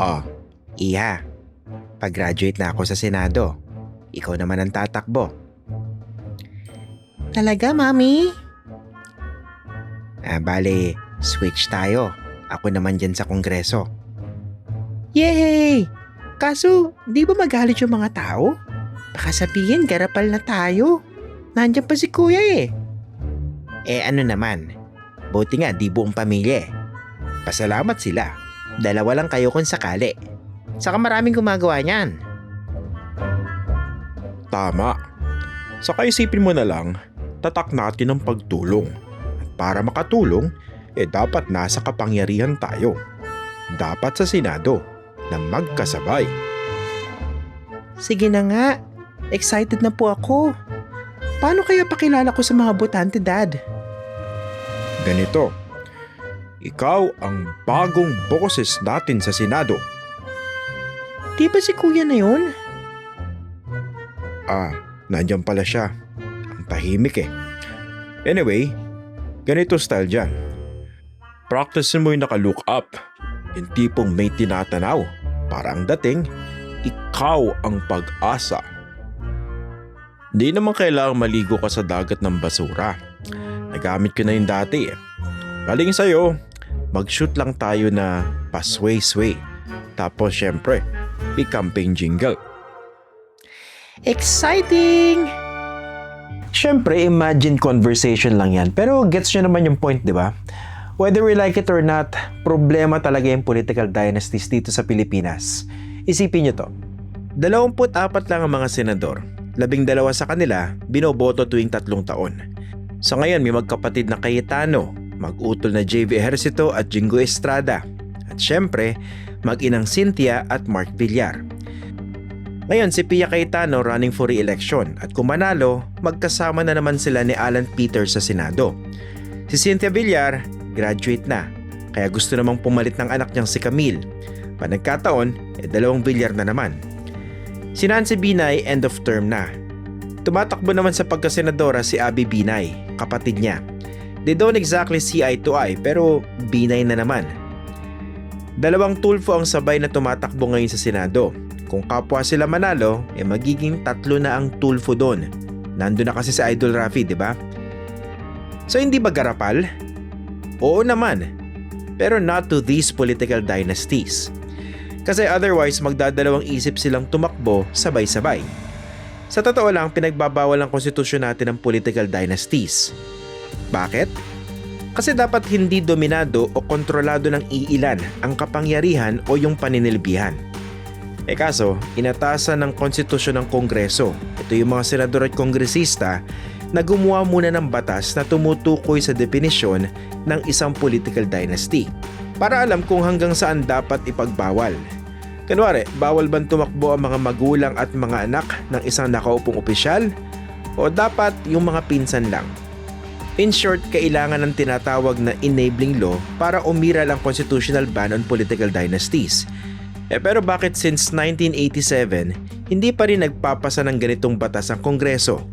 Oh, Iha, pag-graduate na ako sa Senado. Ikaw naman ang tatakbo. Talaga, Mami? Ah, bale, switch tayo. Ako naman dyan sa kongreso. Yay! Kaso, di ba magalit yung mga tao? Baka sabihin, garapal na tayo. Nandiyan pa si kuya eh. Eh ano naman, buti nga di buong pamilya eh. Pasalamat sila. Dalawa lang kayo kung sakali. Saka maraming gumagawa niyan. Tama. Saka isipin mo na lang, tatak natin ang pagtulong. At para makatulong, eh dapat nasa kapangyarihan tayo. Dapat sa Senado na magkasabay. Sige na nga. Excited na po ako. Paano kaya pakilala ko sa mga botante, Dad? Ganito, ikaw ang bagong boses natin sa Senado. Di ba si kuya na yun? Ah, nandyan pala siya. Ang tahimik eh. Anyway, ganito style dyan. Practice mo yung naka-look up. Yung tipong may tinatanaw. Para ang dating, ikaw ang pag-asa. Di naman kailangang maligo ka sa dagat ng basura. Nagamit ko na yung dati eh. Galing sa'yo, mag-shoot lang tayo na pasway-sway. Tapos syempre, i-campaign jingle. Exciting! Siyempre, imagine conversation lang yan. Pero gets nyo naman yung point, di ba? Whether we like it or not, problema talaga yung political dynasties dito sa Pilipinas. Isipin nyo to. 24 lang ang mga senador. Labing dalawa sa kanila, binoboto tuwing tatlong taon. Sa ngayon, may magkapatid na Cayetano, mag-utol na JV Ejercito at Jingo Estrada. At syempre, mag-inang Cynthia at Mark Villar. Ngayon, si Pia Cayetano running for re-election at kung manalo, magkasama na naman sila ni Alan Peters sa Senado. Si Cynthia Villar, graduate na, kaya gusto namang pumalit ng anak niyang si Camille. Pa nagkataon, eh dalawang Villar na naman. Si Nancy Binay end of term na. Tumatakbo naman sa pagkasenadora si Abby Binay, kapatid niya. They don't exactly see eye to eye pero Binay na naman. Dalawang tulfo ang sabay na tumatakbo ngayon sa Senado. Kung kapwa sila manalo, eh magiging tatlo na ang tulfo doon. Nando na kasi si Idol Rafi, di ba? So hindi ba garapal? Oo naman. Pero not to these political dynasties. Kasi otherwise magdadalawang isip silang tumakbo sabay-sabay. Sa totoo lang, pinagbabawal ang konstitusyon natin ng political dynasties. Bakit? Kasi dapat hindi dominado o kontrolado ng iilan ang kapangyarihan o yung paninilbihan. E kaso, inatasan ng konstitusyon ng Kongreso, ito yung mga senador at kongresista, na gumawa muna ng batas na tumutukoy sa definisyon ng isang political dynasty para alam kung hanggang saan dapat ipagbawal. Kunwari, bawal bang tumakbo ang mga magulang at mga anak ng isang nakaupong opisyal? O dapat yung mga pinsan lang? In short, kailangan ng tinatawag na enabling law para umiral ang constitutional ban on political dynasties. Eh pero bakit since 1987, hindi pa rin nagpapasa ng ganitong batas ang Kongreso?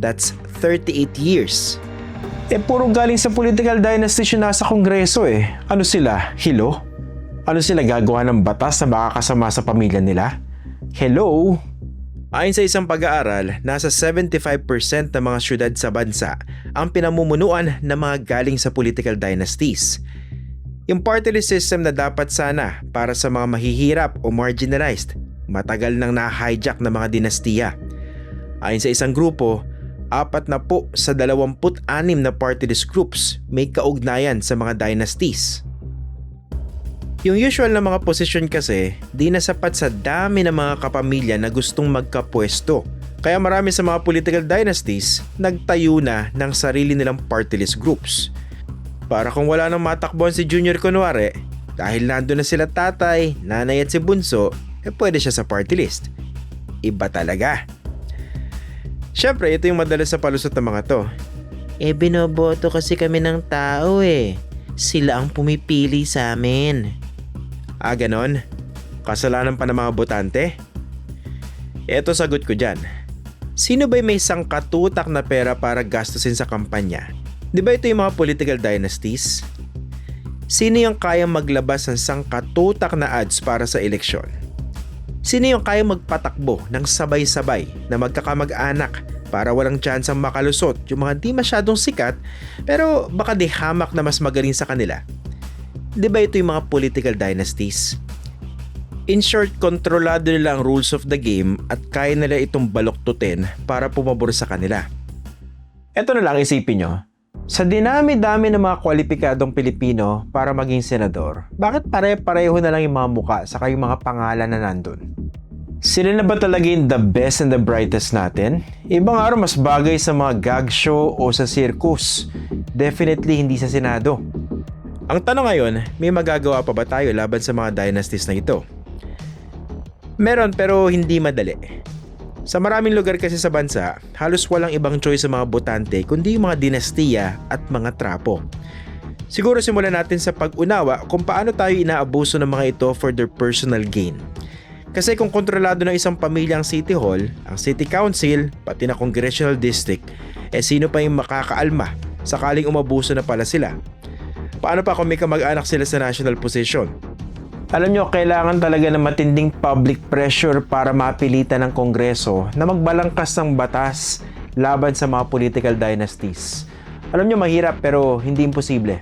That's 38 years. Eh, puro galing sa political dynasties yung nasa kongreso eh. Ano sila? Hilo? Ano sila gagawa ng batas na makakasama sa pamilya nila? Hello? Ayon sa isang pag-aaral, nasa 75% ng mga syudad sa bansa ang pinamumunuan ng mga galing sa political dynasties. Yung party list system na dapat sana para sa mga mahihirap o marginalized, matagal nang na-hijack ng mga dinastiya. Ayon sa isang grupo, apat na po sa 26 na party groups may kaugnayan sa mga dynasties. Yung usual na mga posisyon kasi, di na sapat sa dami ng mga kapamilya na gustong magkapwesto. Kaya marami sa mga political dynasties, nagtayo na ng sarili nilang party list groups. Para kung wala nang matakbuhan si Junior kunwari, dahil nando na sila tatay, nanay at si Bunso, eh pwede siya sa party list. Iba talaga. Siyempre, ito yung madalas sa palusot ng mga to. Eh binoboto kasi kami ng tao eh. Sila ang pumipili sa amin. Ah, ganon? Kasalanan pa ng mga botante? Eto sagot ko dyan. Sino ba may sangkatutak na pera para gastusin sa kampanya? Di ba ito yung mga political dynasties? Sino yung kayang maglabas ng sangkatutak na ads para sa eleksyon? Sino yung kayang magpatakbo ng sabay-sabay na magkakamag-anak para walang tsansang makalusot yung mga di masyadong sikat pero baka di hamak na mas magaling sa kanila? Di ba ito yung mga political dynasties? In short, kontrolado nila ang rules of the game at kaya nila itong baloktutin para pumabor sa kanila. Ito na lang isipin nyo. Sa dinami-dami ng mga kwalipikadong Pilipino para maging senador, bakit pare-pareho na lang yung mga muka sa yung mga pangalan na nandun? Sila na ba talaga yung the best and the brightest natin? Ibang araw mas bagay sa mga gag show o sa circus. Definitely hindi sa Senado. Ang tanong ngayon, may magagawa pa ba tayo laban sa mga dynasties na ito? Meron pero hindi madali. Sa maraming lugar kasi sa bansa, halos walang ibang choice sa mga botante kundi yung mga dinastiya at mga trapo. Siguro simulan natin sa pag-unawa kung paano tayo inaabuso ng mga ito for their personal gain. Kasi kung kontrolado ng isang pamilya ang City Hall, ang City Council, pati na Congressional District, eh sino pa yung makakaalma sakaling umabuso na pala sila? Paano pa kung may kamag-anak sila sa national position? Alam nyo, kailangan talaga ng matinding public pressure para mapilitan ng Kongreso na magbalangkas ng batas laban sa mga political dynasties. Alam nyo, mahirap pero hindi imposible.